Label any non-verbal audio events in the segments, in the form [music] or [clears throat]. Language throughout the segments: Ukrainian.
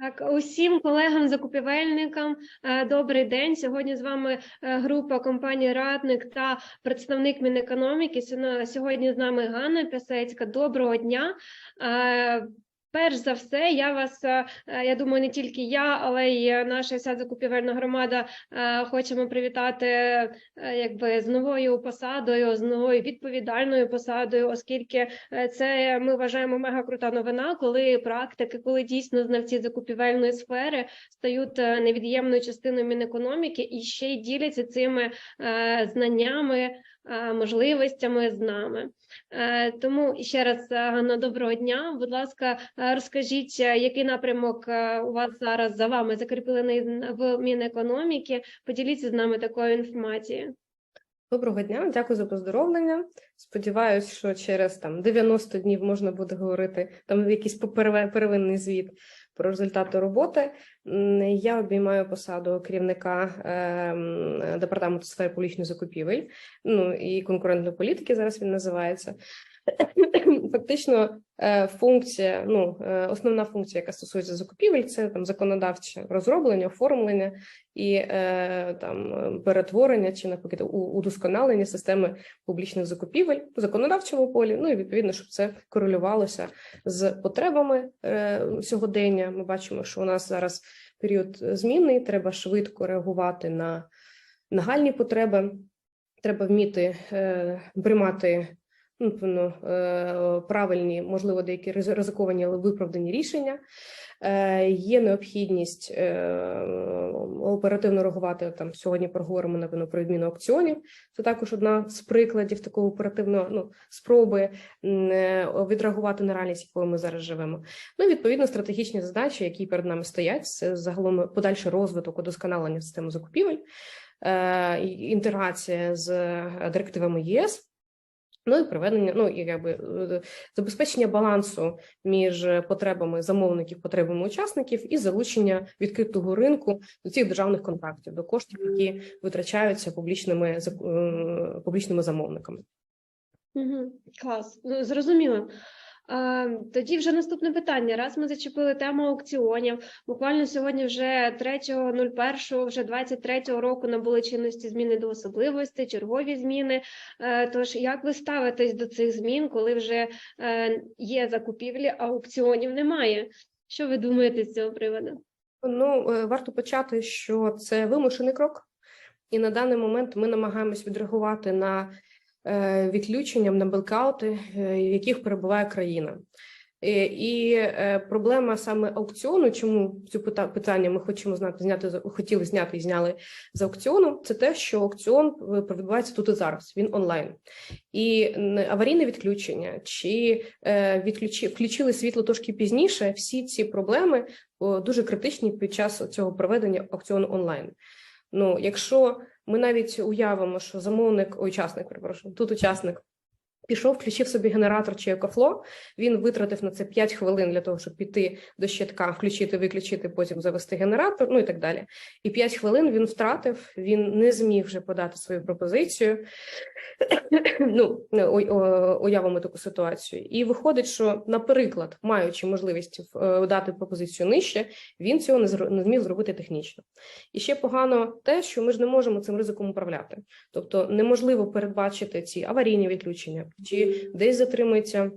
Так, усім колегам-закупівельникам е, добрий день. Сьогодні з вами е, група компанії Радник та представник Мінекономіки. Сьогодні- Сьогодні з нами Ганна Пясецька. Доброго дня. Перш за все, я вас, е, е, я думаю, не тільки я, але й е, наша вся закупівельна громада хочемо привітати якби з новою посадою, з новою відповідальною посадою, оскільки Це ми вважаємо мега крута новина, коли практики, коли дійсно знавці закупівельної сфери стають невід'ємною частиною мінекономіки і ще й діляться цими знаннями, можливостями з нами. Тому ще раз Ганна, доброго дня. Будь ласка, розкажіть, е, який напрямок е, у вас зараз за вами закріплений в Мінекономіки? Поділіться з нами такою інформацією. Доброго дня, дякую за поздоровлення. Сподіваюсь, що через там 90 днів можна буде говорити там якийсь первинний звіт про результати роботи. Я обіймаю посаду керівника ем, департаменту сфери публічних закупівель, ну і конкурентної політики. Зараз він називається. [laughs] Фактично, е, функція, ну е, основна функція, яка стосується закупівель, це там законодавче розроблення, оформлення і е, там перетворення чи у- удосконалення системи публічних закупівель у законодавчому полі. Ну і відповідно, щоб це корелювалося з потребами сьогодення. Ми бачимо, що у нас зараз період змінний, треба швидко реагувати на нагальні потреби. Треба вміти приймати ну, е, правильні, можливо, деякі ризиковані, але виправдані рішення. Е, Є необхідність е, оперативно реагувати. Там сьогодні проговоримо напевно про відміну аукціонів. Це також одна з прикладів такого оперативного ну, спроби відреагувати на реальність, якою ми зараз живемо. Ну відповідно стратегічні задачі, які перед нами стоять, це загалом подальший розвиток удосконалення системи закупівель, інтеграція з директивами ЄС. Ну і приведення, ну і якби е, забезпечення балансу між потребами замовників, потребами учасників і залучення відкритого ринку до цих державних контрактів, до коштів, які витрачаються публічними е, публічними замовниками. Угу, клас, Ну, зрозуміло. Тоді вже наступне питання. Раз ми зачепили тему аукціонів, буквально сьогодні вже 3.01, вже 23-го року набули чинності зміни до особливостей, чергові зміни. Е, Тож як ви ставитесь до цих змін, коли вже е, є закупівлі, а аукціонів немає? Що ви думаєте з цього приводу? Ну е, варто почати, що це вимушений крок, і на даний момент ми намагаємось відреагувати на відключенням на блекаути, е, в яких перебуває країна. Е, І е, проблема саме аукціону, чому цю пита- питання ми хочемо знати, зняти хотіли зняти і зняли з аукціону, це те, що аукціон е, відбувається тут і зараз. Він онлайн, і аварійне відключення чи е, відключи включили світло трошки пізніше. Всі ці проблеми дуже критичні під час цього проведення аукціону онлайн. Ну, якщо ми навіть уявимо, що замовник, учасник, перепрошую, тут учасник пішов, включив собі генератор чи екофло, він витратив на це 5 хвилин для того, щоб піти до щитка, включити, виключити, потім завести генератор, ну і так далі. І 5 хвилин він втратив, він не зміг вже подати свою пропозицію. [coughs] ну, у- уявимо таку ситуацію. І виходить, що, наприклад, маючи можливість е, дати пропозицію нижче, він цього не зміг зробити технічно. І ще погано те, що ми ж не можемо цим ризиком управляти. Тобто неможливо передбачити ці аварійні відключення, чи десь затримується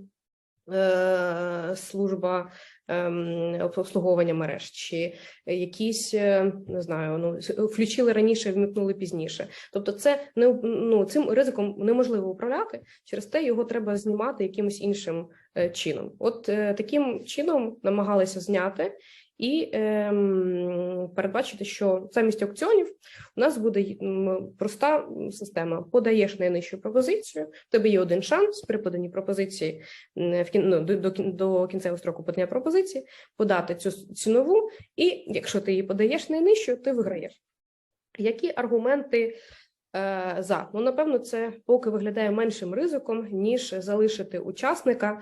е, служба ем, обслуговування мереж, чи якісь е, не знаю, ну включили раніше, вмикнули пізніше. Тобто, це не ну цим ризиком неможливо управляти. Через те його треба знімати якимось іншим е, чином. От е, таким чином намагалися зняти. І ем, передбачити, що замість аукціонів у нас буде проста система. Подаєш найнижчу пропозицію, тебе є один шанс при поданні пропозиції в кін, ну, до, до, до кінцевого строку подання пропозиції, подати цю цінову, і якщо ти її подаєш найнижчу, ти виграєш. Які аргументи е, за? Ну, напевно, це поки виглядає меншим ризиком, ніж залишити учасника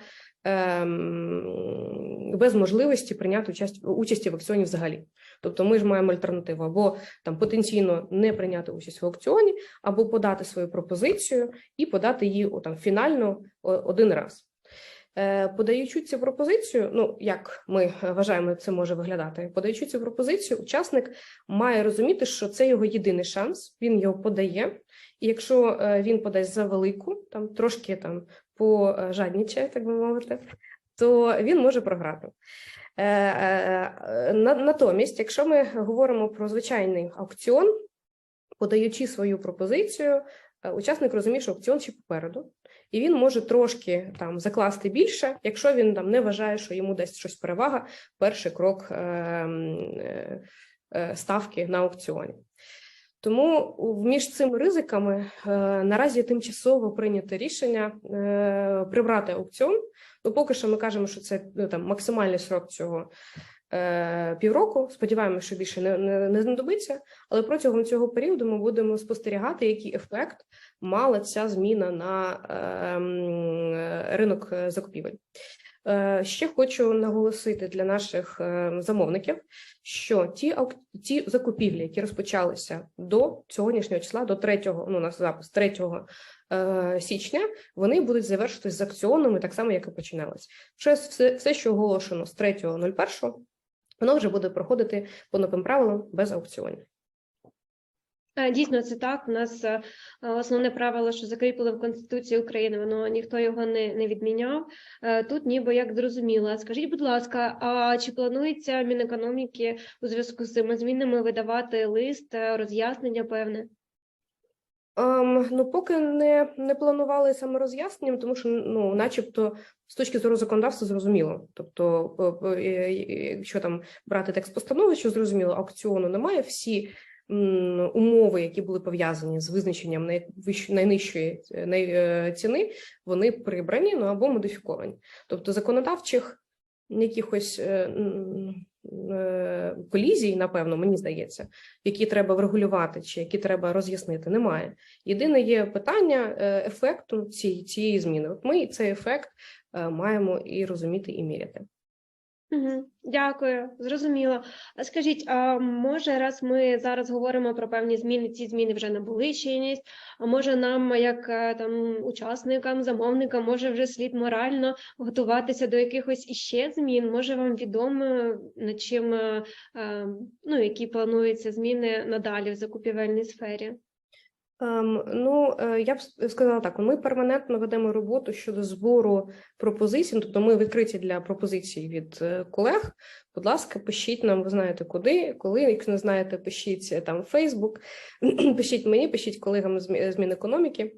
без можливості прийняти участь, участі в аукціоні взагалі. Тобто ми ж маємо альтернативу або там потенційно не прийняти участь в аукціоні, або подати свою пропозицію і подати її там, фінально один раз. Е, Подаючи цю пропозицію, ну як ми вважаємо, це може виглядати. Подаючи цю пропозицію, учасник має розуміти, що це його єдиний шанс. Він його подає, і якщо е, він подасть за велику, там трошки там пожаднічає, так би мовити, то він може програти. Е, е, на- Натомість, якщо ми говоримо про звичайний аукціон, подаючи свою пропозицію, е, учасник розуміє, що аукціон ще попереду, і він може трошки там закласти більше, якщо він там не вважає, що йому дасть щось перевага, перший крок е, е, е, ставки на аукціоні. Тому між цими ризиками е, наразі тимчасово прийнято рішення е, прибрати аукціон. Ну, поки що ми кажемо, що це ну, там максимальний срок цього е, півроку. Сподіваємося, що більше не, не, не знадобиться. Але протягом цього періоду ми будемо спостерігати, який ефект мала ця зміна на е, е, ринок закупівель. Е, Ще хочу наголосити для наших е, замовників, що ті ті закупівлі, які розпочалися до сьогоднішнього числа, до 3, ну, у нас запис 3 е, січня, вони будуть завершитись з акціонами так само, як і починалось. Все, все що оголошено з 3.01, воно вже буде проходити по новим правилам без аукціонів. Е, Дійсно, це так. У нас е, основне правило, що закріпили в Конституції України, воно ніхто його не, не відміняв. Е, Тут ніби як зрозуміло. Скажіть, будь ласка, а чи планується Мінекономіки у зв'язку з цими змінами видавати лист, роз'яснення певне? Ем, ну, поки не, не планували саме роз'ясненням, тому що, ну, начебто, з точки зору законодавства зрозуміло. Тобто, якщо там брати текст постанови, що зрозуміло, аукціону немає, всі умови, які були пов'язані з визначенням найнижчої е, е, ціни, вони прибрані ну, або модифіковані. Тобто, законодавчих якихось е, колізій, напевно, мені здається, які треба врегулювати чи які треба роз'яснити, немає. Єдине є питання ефекту цієї, зміни. От ми цей ефект маємо і розуміти, і міряти. Угу, дякую, зрозуміло. А скажіть, а може, раз ми зараз говоримо про певні зміни, ці зміни вже набули чинність, а може нам, як е, там учасникам, замовникам, може вже слід морально готуватися до якихось іще змін? Може, вам відомо над чим е, е, ну, які плануються зміни надалі в закупівельній сфері? Ем, ну, е, я б сказала так: ми перманентно ведемо роботу щодо збору пропозицій. Ну, Тобто, ми відкриті для пропозицій від е, колег. Будь ласка, пишіть нам, ви знаєте куди, коли. Якщо не знаєте, пишіть е, там Facebook, [clears throat] пишіть мені, пишіть колегам з Мі- Мінекономіки.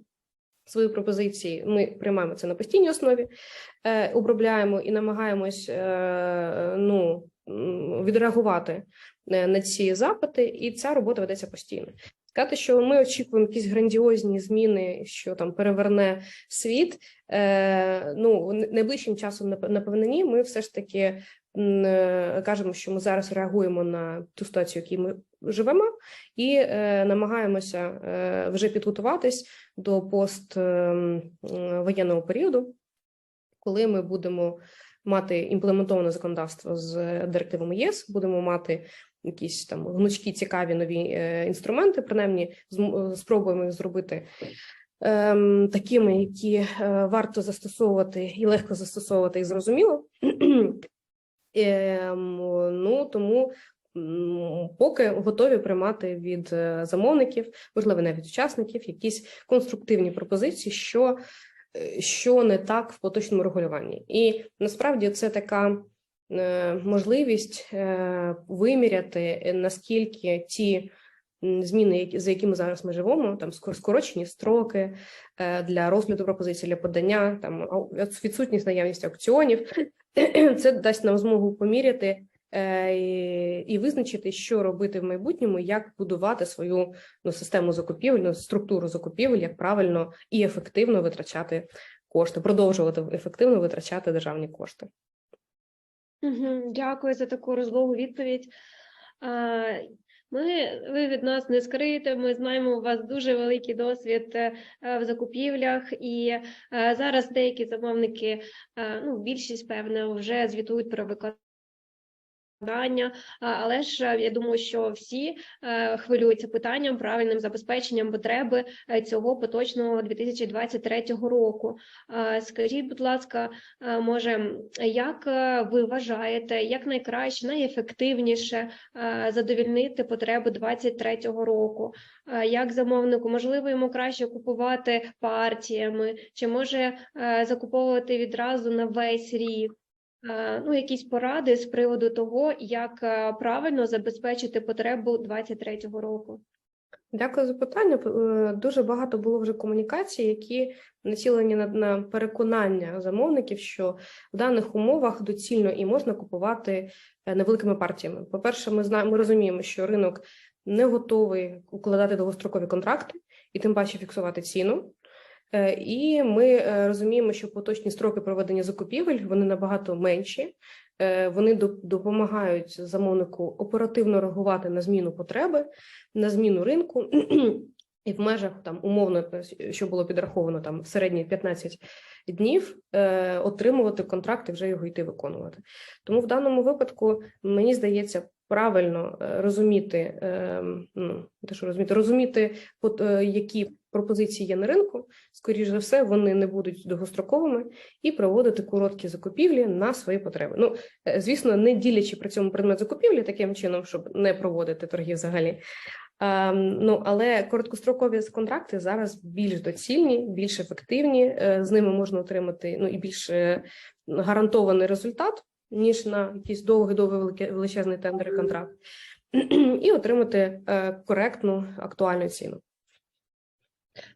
Свої пропозиції ми приймаємо це на постійній основі, е, обробляємо і намагаємось е, ну, відреагувати на ці запити, і ця робота ведеться постійно. Сказати, що ми очікуємо якісь грандіозні зміни, що там переверне світ. Е, ну найближчим часом нап- напевно, ні. Ми все ж таки е, кажемо, що ми зараз реагуємо на ту ситуацію, в якій ми живемо, і е, намагаємося е, вже підготуватись до поствоєнного періоду, коли ми будемо мати імплементоване законодавство з директивами ЄС, будемо мати якісь там гнучкі цікаві нові е, інструменти, принаймні е, спробуємо їх зробити ем, такими, які е, варто застосовувати і легко застосовувати, і зрозуміло. [clears throat] Ем, ну тому поки готові приймати від замовників, можливо, навіть учасників, якісь конструктивні пропозиції, що, що не так в поточному регулюванні. І насправді це така можливість е, виміряти, е, наскільки ті зміни, за якими зараз ми живемо, там скор- скорочені строки е, для розгляду пропозицій, для подання, там відсутність наявність аукціонів, [clears throat] це дасть нам змогу поміряти е, і визначити, що робити в майбутньому, як будувати свою ну, систему закупівель, ну, структуру закупівель, як правильно і ефективно витрачати кошти, продовжувати ефективно витрачати державні кошти. Дякую за таку розлогу відповідь. Ми, ви від нас не скриєте, ми знаємо, у вас дуже великий досвід е, в закупівлях, і е, зараз деякі замовники, е, ну, більшість, певне, вже звітують про виконання завдання, але ж е, я думаю, що всі е, хвилюються питанням правильним забезпеченням потреби е, цього поточного 2023 року. Скажіть, будь ласка, може, як ви вважаєте, як найкраще, найефективніше задовільнити потреби 2023 року? Як замовнику, можливо, йому краще купувати партіями, чи може закуповувати відразу на весь рік? Е, Ну, якісь поради з приводу того, як е, правильно забезпечити потребу 2023 року. Дякую за питання. Е, Дуже багато було вже комунікацій, які націлені на, на переконання замовників, що в даних умовах доцільно і можна купувати невеликими партіями. По-перше, ми знаємо, ми розуміємо, що ринок не готовий укладати довгострокові контракти і тим паче фіксувати ціну. Е, І ми е, розуміємо, що поточні строки проведення закупівель вони набагато менші. Е, Вони допомагають замовнику оперативно реагувати на зміну потреби, на зміну ринку. І в межах там умовно, що було підраховано там в середні 15 днів, е, отримувати контракт і вже його йти виконувати. Тому в даному випадку мені здається правильно е, розуміти, е, ну те, що розуміти, розуміти, от, е, які пропозиції є на ринку. Скоріше за все, вони не будуть довгостроковими і проводити короткі закупівлі на свої потреби. Ну звісно, не ділячи при цьому предмет закупівлі таким чином, щоб не проводити торги взагалі. Ну, але короткострокові контракти зараз більш доцільні, більш ефективні. З ними можна отримати ну і більш гарантований результат, ніж на якийсь довгий довгий велике- величезний тендер і контракт, [clears throat] і отримати е, коректну актуальну ціну.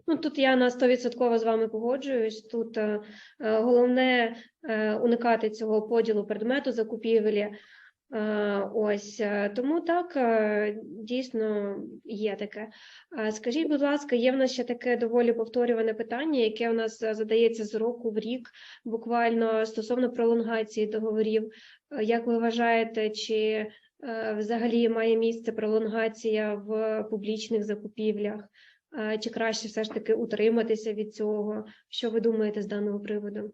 Ну тут я на 100% з вами погоджуюсь. Тут е, е, головне е, уникати цього поділу предмету закупівлі. Е, Ось е, тому так е, дійсно є таке. Скажіть, будь ласка, є в нас ще таке доволі повторюване питання, яке у нас задається з року в рік, буквально стосовно пролонгації договорів. Як ви вважаєте, чи взагалі має місце пролонгація в публічних закупівлях? Чи краще все ж таки утриматися від цього? Що ви думаєте з даного приводу?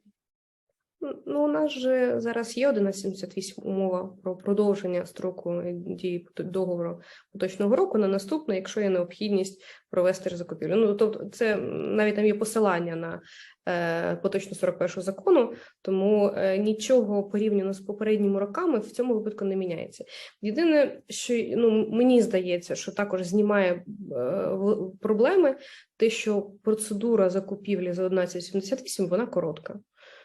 Ну, у нас же зараз є 1178 умова про продовження строку дії договору поточного року на наступне, якщо є необхідність провести закупівлю. Ну тобто, це навіть там є посилання на е, поточну 41 закону, тому е, нічого порівняно з попередніми роками в цьому випадку не міняється. Єдине, що ну мені здається, що також знімає е, проблеми, те, що процедура закупівлі за 1178 вона коротка.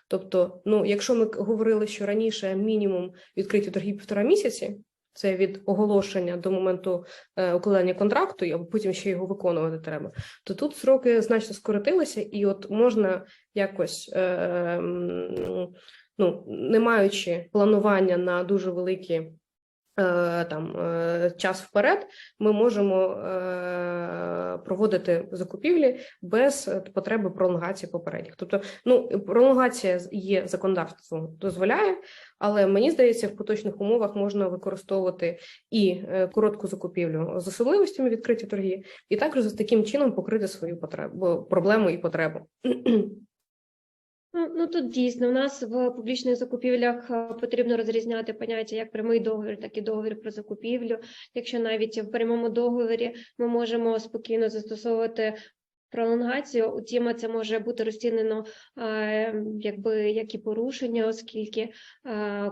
Тобто, ну, якщо ми говорили, що раніше мінімум відкриті торги півтора місяці, це від оголошення до моменту е, укладання контракту, або потім ще його виконувати треба, то тут сроки значно скоротилися, і от можна якось, е, ну, не маючи планування на дуже великі там е, час вперед, ми можемо е, проводити закупівлі без е, потреби пролонгації попередніх. Тобто, ну пролонгація є законодавство дозволяє, але мені здається, в поточних умовах можна використовувати і е, коротку закупівлю з особливостями відкриті торги, і також таким чином покрити свою потребу проблему і потребу. Ну, ну тут дійсно у нас в публічних закупівлях е, потрібно розрізняти поняття як прямий договір, так і договір про закупівлю. Якщо навіть в прямому договорі ми можемо спокійно застосовувати пролонгацію, утім, це може бути розцінено е, якби як і порушення, оскільки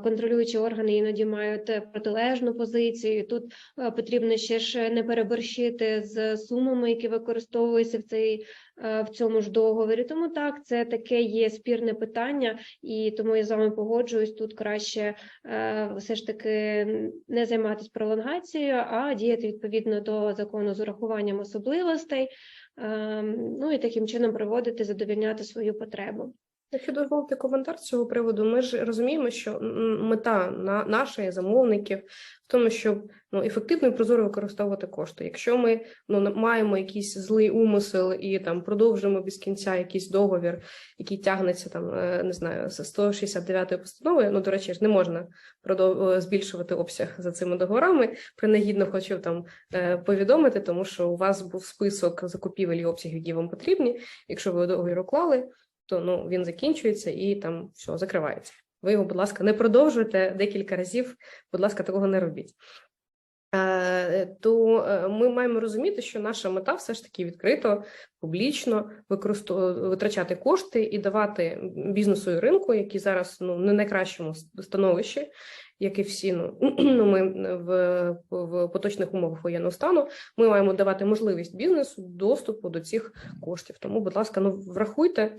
контролюючі органи іноді мають е, протилежну позицію. Тут е, потрібно ще ж не переборщити з сумами, які використовуються в цей е, в цьому ж договорі. Тому так, це таке є спірне питання, і тому я з вами погоджуюсь. Тут краще все ж таки не займатися пролонгацією, а діяти відповідно до закону з урахуванням особливостей. Е, Ну і таким чином проводити, задовільняти свою потребу. Якщо дозволити коментар з цього приводу, ми ж розуміємо, що мета на нашої замовників в тому, щоб ну ефективно і прозоро використовувати кошти. Якщо ми ну маємо якийсь злий умисел і там продовжуємо без кінця якийсь договір, який тягнеться там е, не знаю з 169 постанови. Ну до речі, ж не можна продов... е, збільшувати обсяг за цими договорами. Принагідно хочу там е, повідомити, тому що у вас був список закупівель і обсягів, які вам потрібні. Якщо ви договір уклали, то ну він закінчується і там все закривається. Ви його, будь ласка, не продовжуйте декілька разів. Будь ласка, такого не робіть. Е, То е, ми маємо розуміти, що наша мета все ж таки відкрито, публічно витрачати кошти і давати бізнесу і ринку, які зараз ну не найкращому становищі, як і всі. Ну, [clears throat] ну ми в, в поточних умовах воєнного стану. Ми маємо давати можливість бізнесу доступу до цих коштів. Тому, будь ласка, ну врахуйте,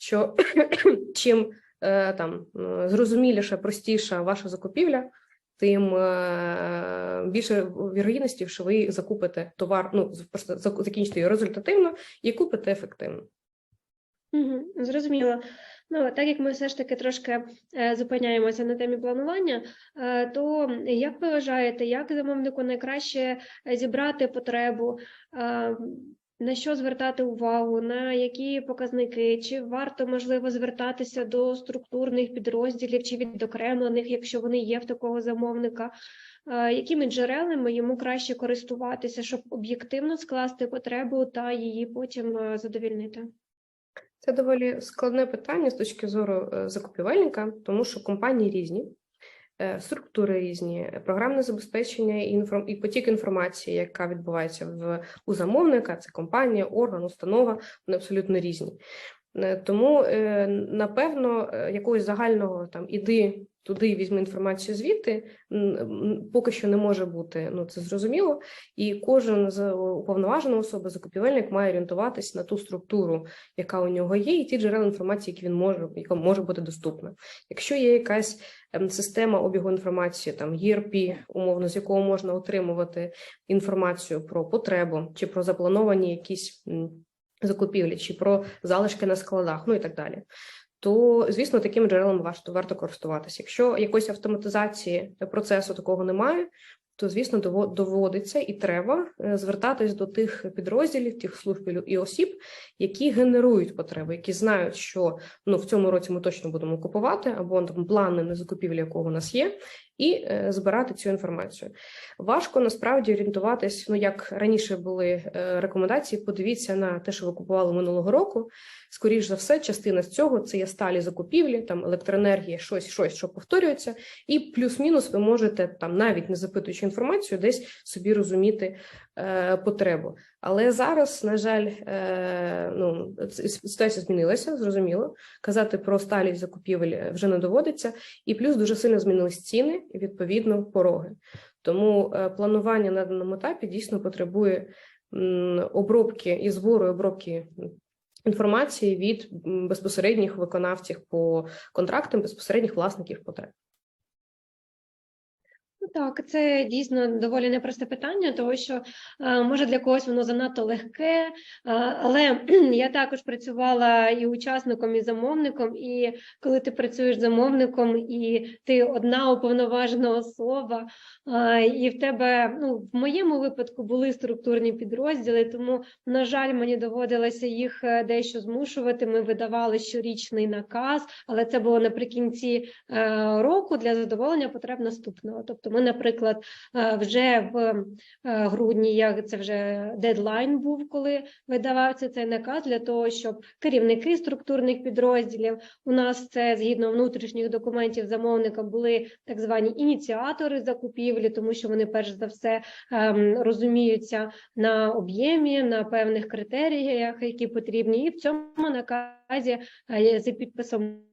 що [coughs] чим е, там е, зрозуміліша, простіша ваша закупівля, тим е, більше вірогідності, що ви закупите товар, ну просто зак- закінчите його результативно і купите ефективно. Угу, зрозуміло. Ну, так як ми все ж таки трошки зупиняємося на темі планування, то як ви вважаєте, як замовнику найкраще зібрати потребу, на що звертати увагу, на які показники, чи варто можливо звертатися до структурних підрозділів чи відокремлених, якщо вони є в такого замовника? Якими джерелами йому краще користуватися, щоб об'єктивно скласти потребу та її потім е, задовільнити? Це доволі складне питання з точки зору е, закупівельника, тому що компанії різні, структури різні, програмне забезпечення інформ... і потік інформації, яка відбувається в у замовника, це компанія, орган, установа, вони абсолютно різні. Е, Тому, е, напевно, е, якогось загального там іди туди, візьми інформацію звідти, поки що не може бути. Ну це зрозуміло. І кожен з уповноважена особа, закупівельник, має орієнтуватись на ту структуру, яка у нього є, і ті джерела інформації, які він може, яка може бути доступна. Якщо є якась ем, система обігу інформації, там ERP, умовно, з якого можна отримувати інформацію про потребу чи про заплановані якісь закупівлі, чи про залишки на складах, ну і так далі. То, звісно, таким джерелом варто, варто користуватися. Якщо якоїсь автоматизації процесу такого немає, то звісно дово- доводиться і треба е, звертатись до тих підрозділів, тих служб і осіб, які генерують потреби, які знають, що ну в цьому році ми точно будемо купувати, або там плани на закупівлі, якого у нас є, і е, збирати цю інформацію. Важко насправді орієнтуватись. Ну як раніше були е, рекомендації, подивіться на те, що ви купували минулого року. Скоріш за все, частина з цього це є сталі закупівлі, там електроенергія, щось, щось, що повторюється, і плюс-мінус ви можете там, навіть не запитуючи інформацію, десь собі розуміти потребу. Але зараз, на жаль, е, ну ситуація змінилася, зрозуміло. Казати про сталі закупівель е, вже не доводиться, і плюс дуже сильно змінились ціни і відповідно пороги. Тому е, планування на даному етапі дійсно потребує обробки і збору обробки інформації від безпосередніх виконавців по контрактам, безпосередніх власників потреб. Ну так, це дійсно доволі непросте питання, тому що е, може для когось воно занадто легке, е, але [clears throat] я також працювала і учасником, і замовником. І коли ти працюєш замовником, і ти одна уповноважена особа, е, і в тебе, ну в моєму випадку були структурні підрозділи, тому на жаль, мені доводилося їх дещо змушувати. Ми видавали щорічний наказ, але це було наприкінці року для задоволення потреб наступного. Тобто, ми, наприклад, е, вже в е, грудні, як це вже дедлайн був, коли видавався цей наказ для того, щоб керівники структурних підрозділів у нас це згідно внутрішніх документів замовника були так звані ініціатори закупівлі, тому що вони перш за все ем, розуміються на об'ємі, на певних критеріях, які потрібні, і в цьому наказі е, за підписом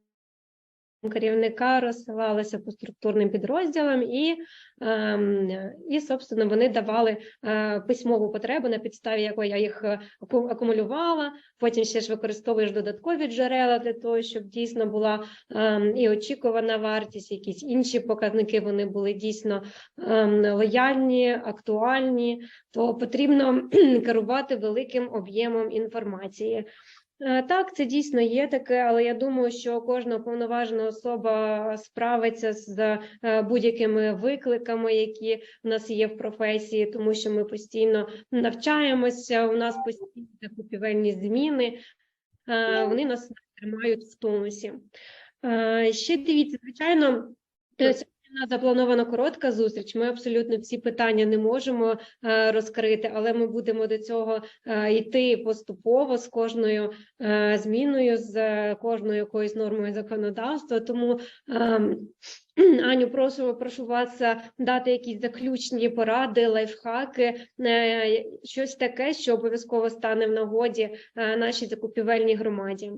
керівника розсилалося по структурним підрозділам, і, ем, і собственно, вони давали е, письмову потребу, на підставі якої я їх е, акумулювала. Потім ще ж використовуєш додаткові джерела для того, щоб дійсно була ем, і очікувана вартість, якісь інші показники вони були дійсно ем, лояльні, актуальні, то потрібно керувати великим об'ємом інформації. Е, Так, це дійсно є таке, але я думаю, що кожна уповноважена особа справиться з е, будь-якими викликами, які в нас є в професії, тому що ми постійно навчаємося, у нас постійні закупівельні зміни, е, вони нас тримають в тонусі. Ще дивіться, звичайно, запланована коротка зустріч. Ми абсолютно всі питання не можемо е, розкрити, але ми будемо до цього е, йти поступово з кожною е, зміною, з кожною якоюсь нормою законодавства. Тому ем, [clears throat] Аню, прошу, прошу вас дати якісь заключні поради, лайфхаки, щось таке, що обов'язково стане в нагоді нашій закупівельній громаді.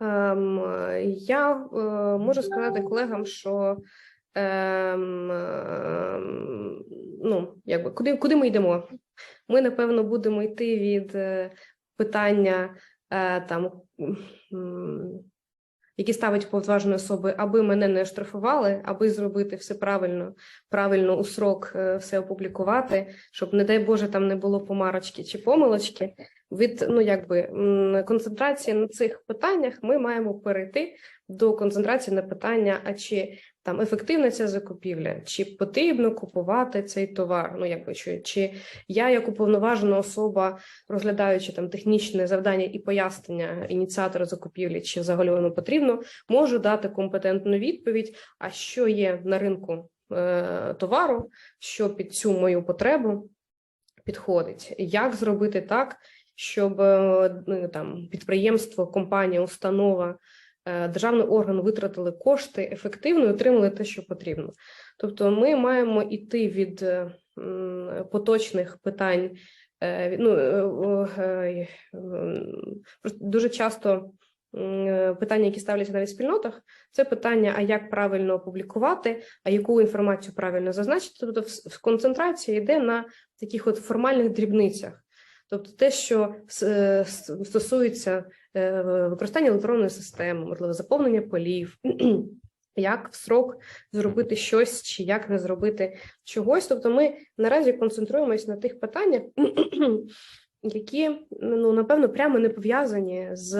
Ем, я е, можу сказати колегам, що ем, ем, ну, якби, куди, куди ми йдемо? Ми, напевно, будемо йти від е, питання е, там, які ставить повноважені особи, аби мене не штрафували, аби зробити все правильно, правильно у срок е, все опублікувати, щоб, не дай Боже, там не було помарочки чи помилочки. Від ну якби концентрації на цих питаннях ми маємо перейти до концентрації на питання: а чи там ефективна ця закупівля, чи потрібно купувати цей товар? Ну якби чи, чи я, як уповноважена особа, розглядаючи там технічне завдання і пояснення ініціатора закупівлі, чи взагалі воно потрібно, можу дати компетентну відповідь, а що є на ринку е, товару, що під цю мою потребу підходить, як зробити так, щоб е, ну, там підприємство, компанія, установа, державний орган витратили кошти ефективно і отримали те, що потрібно. Тобто, ми маємо йти від е, поточних питань. е, Ну, е, е, дуже часто е, питання, які ставляться навіть в спільнотах, це питання: а як правильно опублікувати, а яку інформацію правильно зазначити. Тобто, концентрація йде на таких от формальних дрібницях. Тобто те, що е, стосується е, використання електронної системи, можливо, заповнення полів, [clears throat] як в срок зробити щось, чи як не зробити чогось. Тобто, ми наразі концентруємось на тих питаннях, [clears throat] які ну напевно прямо не пов'язані з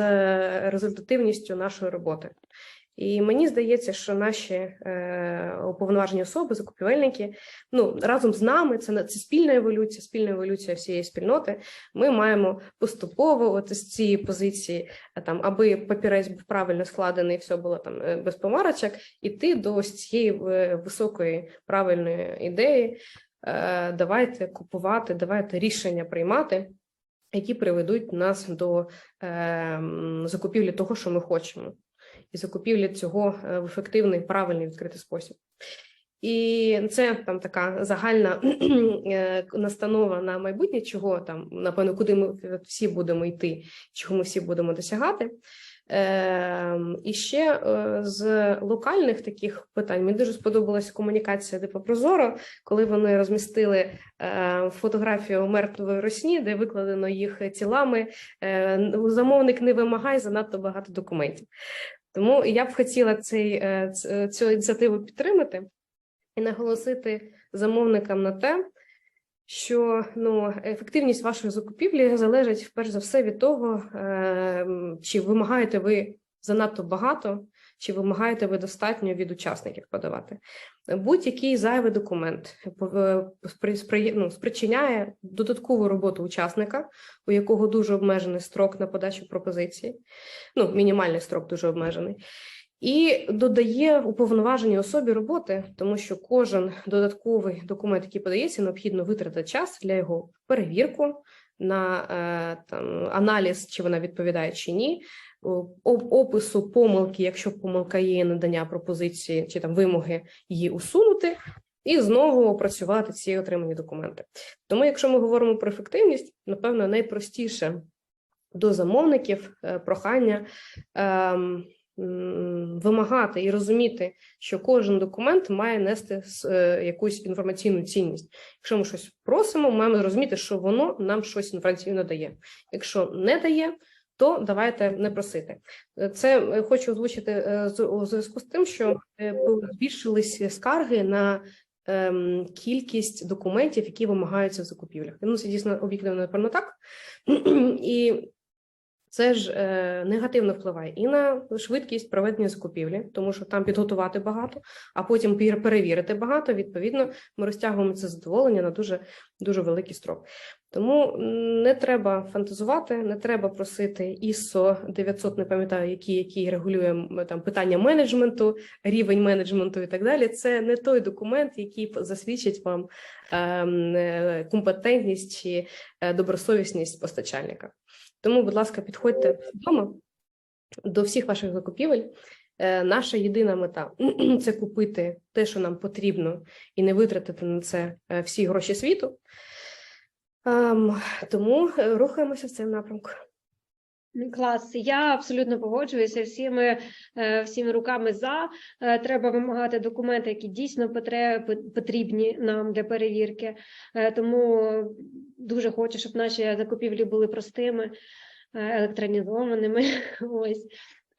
результативністю нашої роботи. І мені здається, що наші е, уповноважені особи, закупівельники, ну разом з нами, це це спільна еволюція, спільна еволюція всієї спільноти. Ми маємо поступово, от з цієї позиції, е, там, аби папірець був правильно складений, все було там е, без помарочок, іти до ось цієї е, високої правильної ідеї. Е, давайте купувати, давайте рішення приймати, які приведуть нас до е, закупівлі того, що ми хочемо і закупівлі цього е, в ефективний, правильний відкритий спосіб. І це там така загальна [clears throat] е, настанова на майбутнє, чого там, напевно, куди ми всі будемо йти, чого ми всі будемо досягати. Ем, І ще е, з локальних таких питань мені дуже сподобалася комунікація Депо Прозоро, коли вони розмістили е, фотографію мертвої росні, де викладено їх тілами. Е, Замовник не вимагає занадто багато документів. Тому я б хотіла цей, е, цю ініціативу підтримати і наголосити замовникам на те, що ну, ефективність вашої закупівлі залежить перш за все від того, е, чи вимагаєте ви занадто багато, чи вимагаєте ви достатньо від учасників подавати. Будь-який зайвий документ е, ну, спричиняє додаткову роботу учасника, у якого дуже обмежений строк на подачу пропозиції, ну, мінімальний строк дуже обмежений. І додає уповноваженій особі роботи, тому що кожен додатковий документ, який подається, необхідно витратити час для його перевірку на е, там аналіз, чи вона відповідає чи ні, опису помилки, якщо помилка є надання пропозиції чи там вимоги її усунути, і знову опрацювати ці отримані документи. Тому, якщо ми говоримо про ефективність, напевно, найпростіше до замовників е, прохання. ем, Вимагати і розуміти, що кожен документ має нести е, якусь інформаційну цінність. Якщо ми щось просимо, маємо розуміти, що воно нам щось інформаційно дає. Якщо не дає, то давайте не просити. Це е, хочу озвучити е, у зв'язку з тим, що е, збільшились скарги на ем, кількість документів, які вимагаються в закупівлях. Ну, це дійсно об'єктивно, напевно, так. [clears throat] І це ж негативно впливає і на швидкість проведення закупівлі, тому що там підготувати багато, а потім перевірити багато. Відповідно, ми розтягуємо це задоволення на дуже дуже великий строк. Тому не треба фантазувати, не треба просити ISO 900, не пам'ятаю, який, який регулює там питання менеджменту, рівень менеджменту і так далі. Це не той документ, який засвідчить вам ем, е, компетентність чи е, добросовісність постачальника. Тому, будь ласка, підходьте свідомо до всіх ваших закупівель. Е, Наша єдина мета [clears throat] це купити те, що нам потрібно, і не витратити на це е, всі гроші світу. Ем, Тому е, рухаємося в цьому напрямку. Клас, я абсолютно погоджуюся всіми, е, всіми руками за. Е, Треба вимагати документи, які дійсно потрібні нам для перевірки. Тому дуже хочу, щоб наші закупівлі були простими, електронізованими. [laughs] Ось.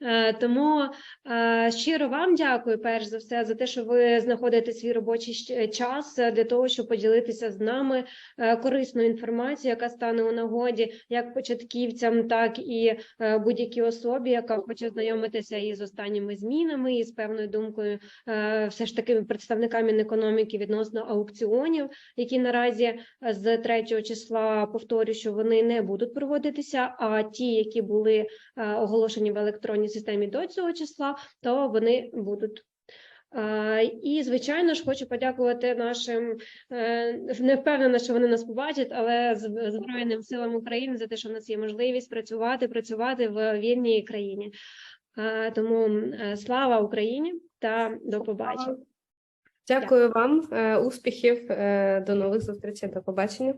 Е, Тому е, щиро вам дякую, перш за все, за те, що ви знаходите свій робочий час е, для того, щоб поділитися з нами корисною інформацією, яка стане у нагоді як початківцям, так і будь-якій особі, яка хоче знайомитися із останніми змінами, і з певною думкою, все ж таки представниками Мінекономіки відносно аукціонів, які наразі з 3 числа повторю, що вони не будуть проводитися. А ті, які були оголошені в електронній системі до цього числа, то вони будуть. І, звичайно ж, хочу подякувати нашим е, не впевнена, що вони нас побачать, але з- Збройним силам України за те, що в нас є можливість працювати, працювати в вільній країні. Тому е, слава Україні та до побачення. Дякую вам, е, успіхів, до нових зустрічей, до побачення.